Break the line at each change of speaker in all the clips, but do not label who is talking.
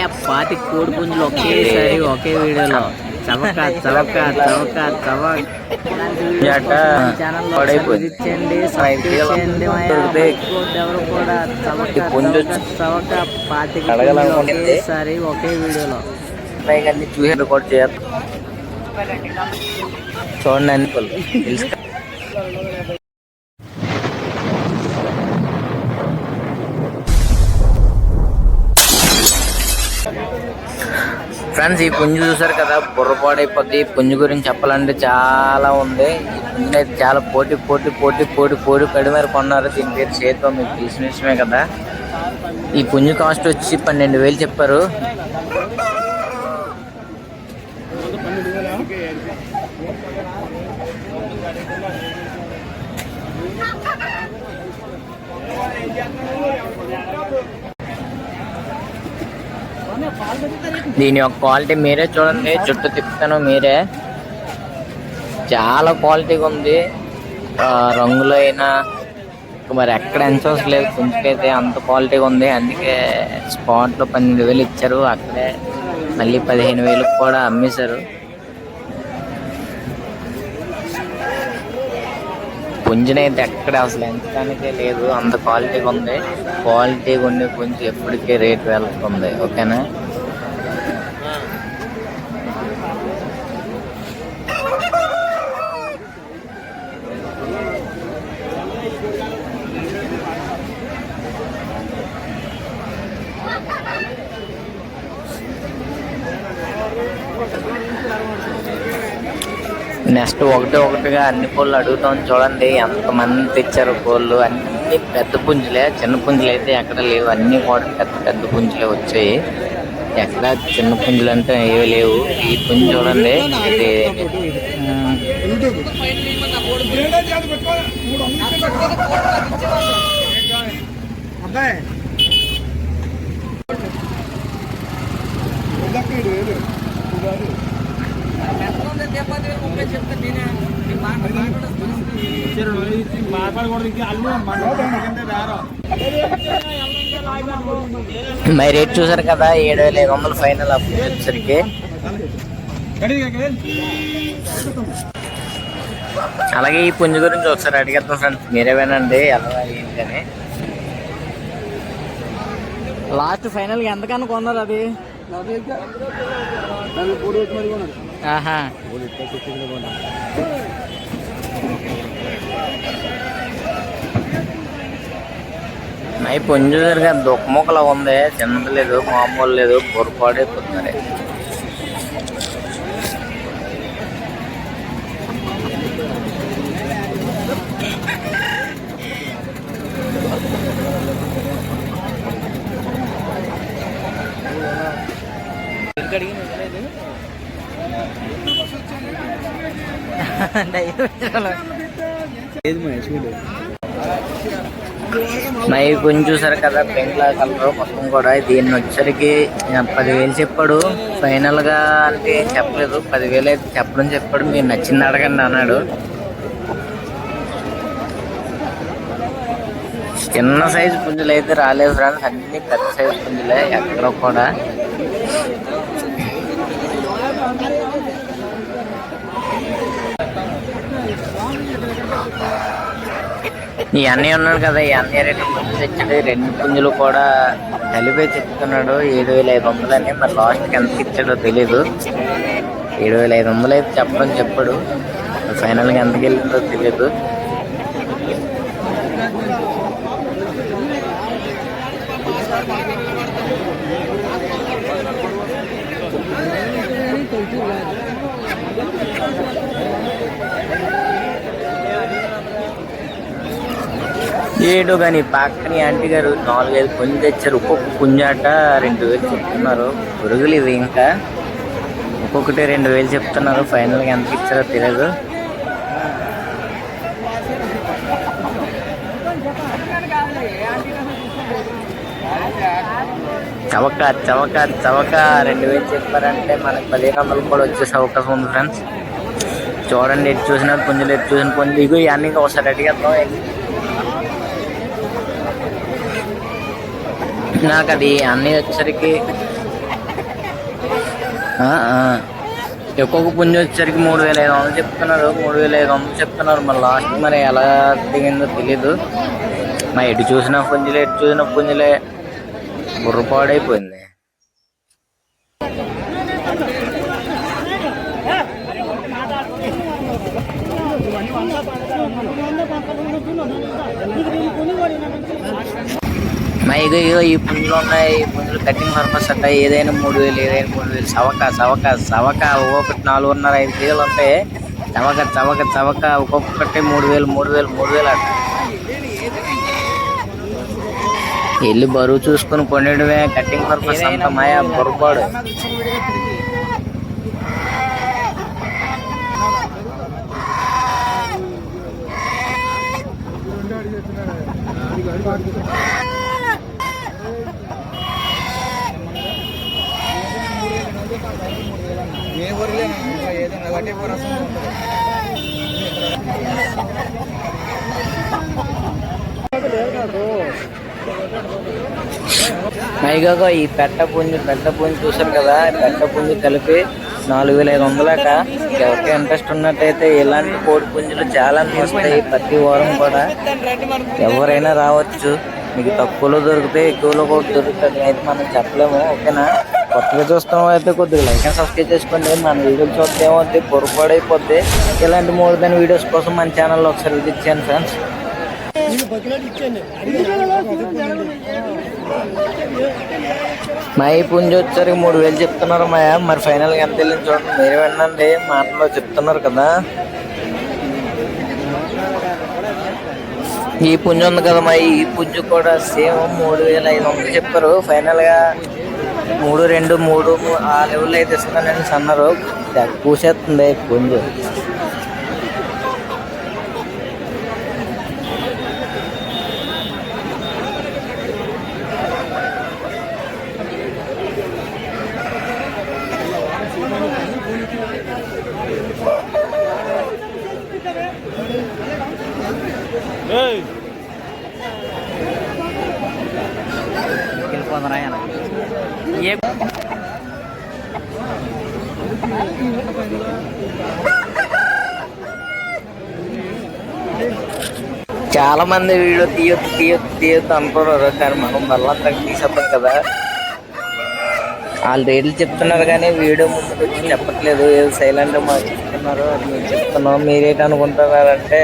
ఏ పాతి కోడి పుంజులు ఒకేసారి ఒకే వీడియోలో. చవక చవక చవక చవక. ఎవరు కూడా చవక చవక పుంజులు ఒకేసారి ఒకే వీడియోలో.
చూసి రికార్డ్ చేయాలి. చూడండి ఫ్రెండ్స్ ఈ పుంజు చూసారు కదా? బుర్రపాడైపోద్ది ఈ పుంజు గురించి చెప్పాలంటే చాలా ఉంది. ఈ పుంజుని అయితే చాలా పోటీ పోటీ పోటీ పోటీ పోటీ పడి మరి కొన్నారు. దీని పేరు చేతితో మీకు తెలిసిన విషయమే కదా. ఈ పుంజు కాస్ట్ వచ్చి పన్నెండు వేలు చెప్పారు. దీని యొక్క క్వాలిటీ మీరే చూడండి చుట్టూ తిప్పుతాను మీరే. చాలా క్వాలిటీగా ఉంది. రంగులో అయినా మరి ఎక్కడ ఎన్సోర్స్ లేదు కుంచుకైతే అంత క్వాలిటీగా ఉంది. అందుకే స్పాట్లో పన్నెండు వేలు ఇచ్చారు. అక్కడే మళ్ళీ పదిహేను వేలకు కూడా అమ్మేశారు. పుంజనైతే ఎక్కడ అసలు ఎంచడానికే లేదు. అంత క్వాలిటీగా ఉంది. క్వాలిటీగా ఉండే పుంజు ఎప్పటికీ రేట్ వెళ్తుంది ఓకేనా? నెక్స్ట్ ఒకటి ఒకటిగా అన్ని కోళ్ళు అడుగుతాం చూడండి. ఎంతమంది తెచ్చారు కోళ్ళు? అన్ని పెద్ద పుంజులే చిన్న పుంజులు అయితే ఎక్కడ లేవు. అన్ని కూడా పెద్ద పెద్ద పుంజులే వచ్చాయి. ఎక్కడ చిన్న పుంజులు అంటే ఏవి లేవు. ఈ పుంజు చూడండి. ఇది అబ్బాయి మరి రేట్ చూసారు కదా ఏడు వేల ఐదు వందలు ఫైనల్ వచ్చేసరికి. అలాగే ఈ పుంజు గురించి ఒకసారి అడిగేద్దాం ఫ్రెండ్స్. మీరే వినండి ఎలా ఏంటి అని.
లాస్ట్ ఫైనల్ ఎంతకన్నా కొన్నారు అది? ఆహా.
నై పుంజు దగ్గర దుఃఖముఖలా ఉంది. చిన్నది లేదు మామూలు లేదు పొరపాడైపోతుంది నై చూసారు కదా పెంగ్లా కలర్ మొత్తం కూడా. దీన్ని వచ్చరికి పదివేలు చెప్పాడు. ఫైనల్గా అంటే చెప్పలేదు. పదివేలు అయితే చెప్పడం చెప్పాడు. మీరు నచ్చింది అడగండి అన్నాడు. చిన్న సైజు పుంజులు అయితే రాలేదు ఫ్రెండ్స్. అన్ని పెద్ద సైజు పుంజులే ఎక్కడ కూడా. ఈ అన్నయ్య ఉన్నాడు కదా ఈ అన్నయ్య రెండు పుంజులు తెచ్చాడు. రెండు పుంజులు కూడా కలిపే చెప్తున్నాడు. ఏడు వేల ఐదు వందలు అని మరి లాస్ట్కి ఎంత ఇచ్చాడో తెలీదు. ఏడు వేల ఐదు వందలు అయితే చెప్పడం. చెప్పాడు ఫైనల్గా ఎంతకి వెళ్ళిందో తెలీదు. ఏడు కానీ పక్కని ఆంటీ గారు నాలుగైదు పుంజ తెచ్చారు. ఒక్కొక్క పుంజాట రెండు వేలు చెప్తున్నారు. పురుగులు ఇవి ఇంకా. ఒక్కొక్కటి రెండు వేలు చెప్తున్నారు. ఫైనల్గా ఎంత ఇచ్చారో తెలియదు చవక చవక చవక రెండు వేలు చెప్పారంటే మనకి పదిహేను వందలు కూడా వచ్చేసే అవకాశం ఉంది ఫ్రెండ్స్ చూడండి ఎటు చూసినా పుంజులు ఎటు చూసిన పుంజులు. ఇగో ఇవన్నీ ఇంకా ఒకసారి అడిగేద్దాం. నాకు అది అన్నీ వచ్చేసరికి ఎక్కువ ఆ. ఒక్కొక్క వచ్చేసరికి మూడు వేల ఐదు వందలు చెప్తున్నారు మూడు వేల ఐదు వందలు చెప్తున్నారు. మరి లాస్ట్ మరి ఎలా దిగిందో తెలీదు. మా ఎటు చూసిన పుంజులే ఎటు చూసిన పుంజులే బుర్రపాడైపోయింది. మా ఇగో ఇగో ఈ పుంజులు ఉన్నాయి. ఈ పుంజులు కటింగ్ పర్పస్ అట్ట ఏదైనా మూడు వేలు ఏదైనా మూడు వేలు. సవక సవక సవక ఒక్కొక్కటి నాలుగున్నర ఐదు కేజీలు ఉంటాయి చవక చవక చవక ఒక్కొక్కటి మూడు వేలు మూడు వేలు మూడు వేలు అట్ట వెళ్ళి బరువు చూసుకుని కొనేయడమే కటింగ్ పర్పస్ అంత మాయా పొరపాడు మైగాగా ఈ పెట్ట పుంజు పెట్ట పుంజు చూసారు కదా పెట్ట పుంజు కలిపి నాలుగు వేల ఐదు వందలక ఎవరికి ఇంట్రెస్ట్ ఉన్నట్టయితే ఇలాంటి కోడి పుంజులు చాలా వస్తాయి ప్రతి వారం కూడా. ఎవరైనా రావచ్చు. మీకు తక్కువలో దొరికితే ఎక్కువలో కూడా దొరుకుతుంది. అయితే మనం చెప్పలేము ఓకేనా? కొత్తగా చూస్తాం అయితే కొద్దిగా లైక్ అండ్ సబ్స్క్రైబ్ చేసుకోండి. మన వీడియోలు చూస్తే ఏమవుతుంది పొరపాడైపోద్ది ఇలాంటి మూడు దాని వీడియోస్ కోసం మన ఛానల్లో ఒకసారి విజిట్ చేయండి ఫ్రెండ్స్ మా ఈ పుంజు వచ్చరికి మూడు వేలు చెప్తున్నారు మా మరి ఫైనల్గా ఎంత వెళ్ళింది చూడండి. మీరు వినండి మాటలో చెప్తున్నారు కదా. ఈ పుంజ ఉంది కదా మా ఈ పుంజు కూడా సేమ్ మూడు వేల ఐదు వందలు చెప్పారు. ఫైనల్గా మూడు రెండు మూడు ఆ లెవెల్లో అయితే ఇస్తానని అన్నారు. పూసేస్తుంది పుంజు. చాలా మంది వీడియో తీయొద్దు తీయొద్దు తీయొద్దు అంటున్నారు. కానీ మనం బల్లంతా తీసేద్దాం కదా. వాళ్ళు రేట్లు చెప్తున్నారు కానీ వీడియో ముందుకు వచ్చి చెప్పట్లేదు. ఏదో సైలెంట్ మాకు చెప్తున్నారు. అది మేము చెప్తున్నాం. మీరేంటి అనుకుంటున్నారంటే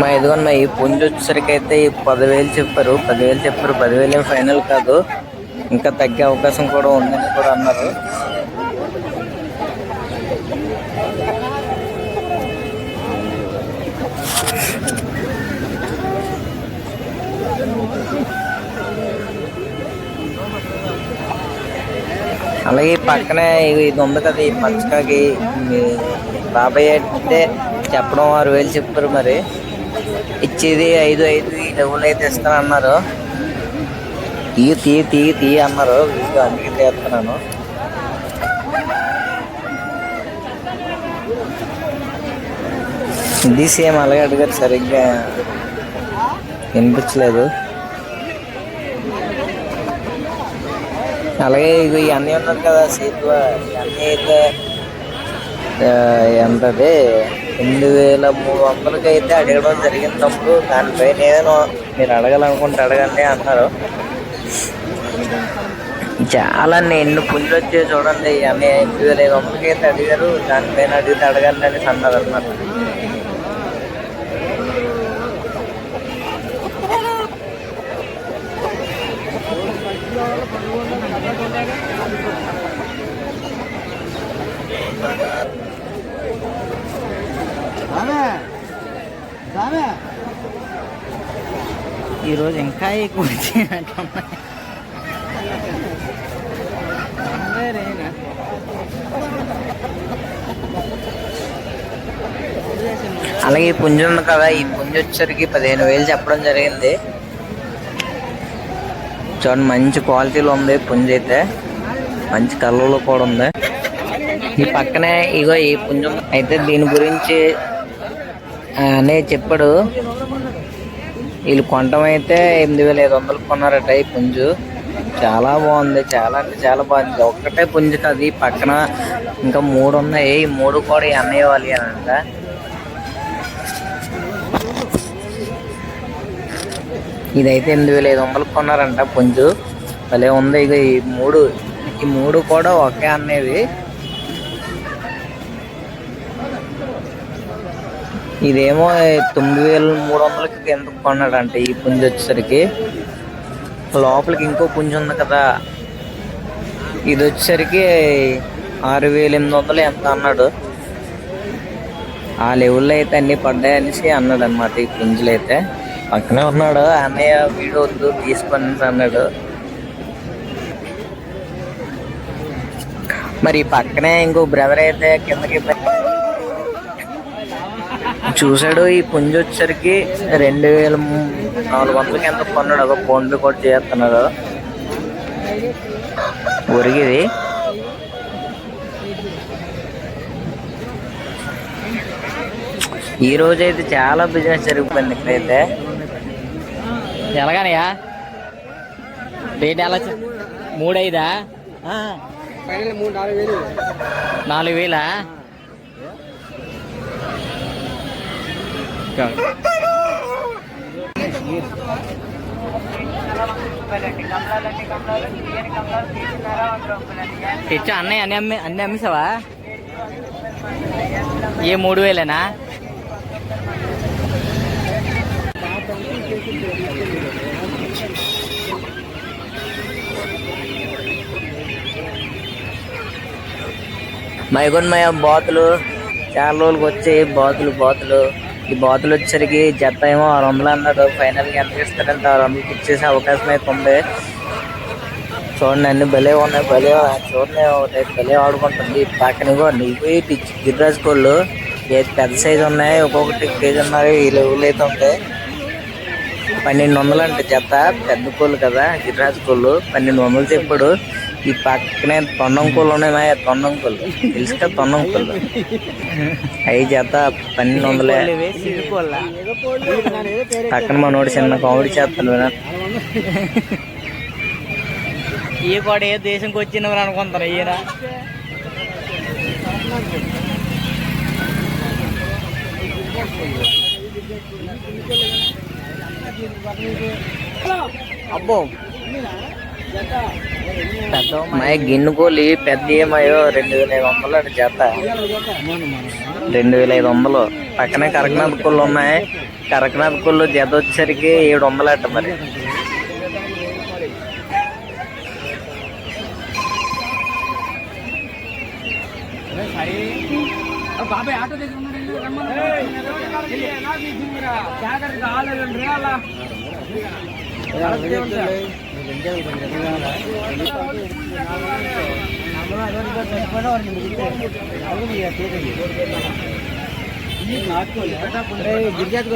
మా ఇదిగోన్న ఈ పుంజు వచ్చేసరికి అయితే ఈ పదివేలు చెప్పారు. పదివేలు చెప్పారు. పదివేలు ఏం ఫైనల్ కాదు. ఇంకా తగ్గే అవకాశం కూడా ఉందని కూడా అన్నారు. అలాగే పక్కనే ఇది ఉంది కదా ఈ పచ్చకాకి బాబాయ్ అంటే చెప్పడం ఆరు వేలు చెప్పారు మరి. ఇచ్చేది ఐదు ఐదు ఈ డబ్బులు అయితే ఇస్తాను అన్నారు. తీయ తీయ తీయ తీయ అన్నారు. వీడియో అందుకే తీస్తున్నాను. ఇది సేమ్ అలాగే అడిగారు సరిగ్గా వినిపించలేదు. అలాగే ఇగో అన్నీ ఉన్నారు కదా సీట్లు అన్నీ అయితే ఎంతది? ఎనిమిది వేల మూడు వందలకి అయితే అడగడం జరిగింది తమ్ముడు. దానిపైన ఏదైనా మీరు అడగాలనుకుంటే అడగండి అన్నారు. చాలా ఎన్ని పుంజులు వచ్చాయి చూడండి ఇవన్నీ ఎనిమిది వేల ఐదు వందలకి అయితే అడిగారు. దానిపైన అడిగితే అడగండి అని అన్నారు అన్నమాట.
ఈరోజు
అలాగే ఈ పుంజు ఉంది కదా ఈ పుంజు వచ్చేసరికి పదిహేను వేలు చెప్పడం జరిగింది. చూడండి మంచి క్వాలిటీలో ఉంది పుంజు అయితే. మంచి కలర్లో కూడా ఉంది. ఈ పక్కనే ఇగో ఈ పుంజం అయితే దీని గురించి అనే చెప్పాడు. వీళ్ళు కొనటం అయితే ఎనిమిది వేల ఐదు వందలు కొన్నారట ఈ పుంజు. చాలా బాగుంది. చాలా అంటే చాలా బాగుంది ఒక్కటే పుంజు కాదు ఈ పక్కన ఇంకా మూడు ఉన్నాయి. ఈ మూడు కూడా ఈ అన్నయ్య వాళ్ళు అంట ఇదైతే ఎనిమిది వేల ఐదు వందలు కొన్నారంట పుంజు. భలే ఉంది. ఇక ఈ మూడు ఈ మూడు కూడా ఒకే అన్నయ్యవి. ఇదేమో తొమ్మిది వేల మూడు వందలకి ఎందుకు కొన్నాడంట ఈ పుంజు వచ్చేసరికి. లోపలికి ఇంకో పుంజు ఉంది కదా. ఇది వచ్చేసరికి ఆరు వేల ఎనిమిది వందలు ఎంత అన్నాడు. ఆ లెవెల్లో అయితే అన్ని పడ్డాయి అనేసి అన్నాడు అనమాట ఈ పుంజులు అయితే. పక్కనే ఉన్నాడు అన్నయ్య వీడియో వద్దు తీసుకొని అన్నాడు. మరి పక్కనే ఇంకో బ్రదర్ అయితే కిందకి చూసాడు ఈ పుంజు వచ్చేసరికి రెండు వేల నాలుగు వందలకి ఎంత కొన్నాడు? ఒక ఫోన్ పే కూడా చేస్తున్నాడు. ఒరిగిది. ఈ రోజు అయితే చాలా బిజినెస్ జరిగిపోయింది ఇక్కడైతే.
ఎలాగనయ్యా? రేట్ ఎలా చె- మూడు ఐదా నాలుగు వేలా? తెచ్చు అన్నయ్య అన్ని అమ్మి అన్ని అమ్మేసావా? ఏ మూడు వేలేనా?
మైగొన్మయ బాతులు. చాలా రోజులకి వచ్చాయి బాతులు బాతులు. ఈ బాతులు వచ్చేసరికి జత ఏమో ఆరు వందలు అన్నాడు ఫైనల్గా ఎంత ఇస్తారంటే ఆరు వందలు ఇచ్చేసే అవకాశం అయితే ఉంది. చూడండి అన్ని భలే ఉన్నాయి భలే చూడండి ఒకటి భలే ఆడుకుంటుంది. పక్కన కూడా ఇవి గిరిరాజు కోళ్ళు. ఏది పెద్ద సైజు ఉన్నాయి ఒక్కొక్కటి కేజీ ఉన్నాయి ఈ లెవెల్ అయితే ఉంటాయి పన్నెండు వందలు అంటే జత పెద్ద కోళ్ళు కదా గిరిరాజు కోళ్ళు. పన్నెండు వందలు చెప్పాడు. ఈ పక్కనే తొండం కోళ్ళు ఉన్నాయి మా తొండం కోళ్ళు తెలుసు కదా తొండం కోళ్ళు అవి జత పన్నెండు వందలే. పక్కన మనోడు చిన్న కామెడీ చేస్తాను వినా.
ఈ కూడా ఏ దేశంకి వచ్చినవారు అనుకుంటారు ఈయన? అబ్బో.
మా గిన్నె పెద్ద ఏమయ్యో రెండు వేల ఐదు వందలు అంటే జత రెండు వేల ఐదు వందలు పక్కనే కరకనాథ్ కోళ్ళు ఉన్నాయి కరకనాథ్ కోళ్ళు జత వచ్చేసరికి ఏడు వందలు అట్ట మరి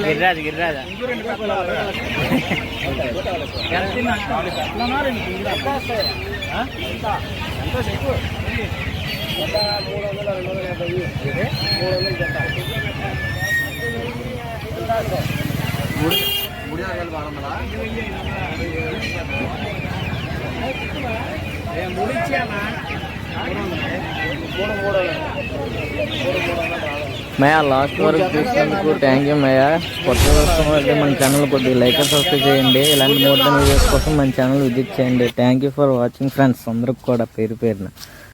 గిరిరాజు గిరిరాజు
మయా లాస్ట్ వరకు చూసినందుకు థ్యాంక్ యూ మయా. కొత్త వర్షం అయితే మన ఛానల్ కొద్దిగా లైక్ సబ్స్క్రైబ్ చేయండి. ఇలాంటి మోర్ వీడియోస్ కోసం మన ఛానల్ విజిట్ చేయండి. Thank you for watching friends అందరికి కూడా పేరు పేరున.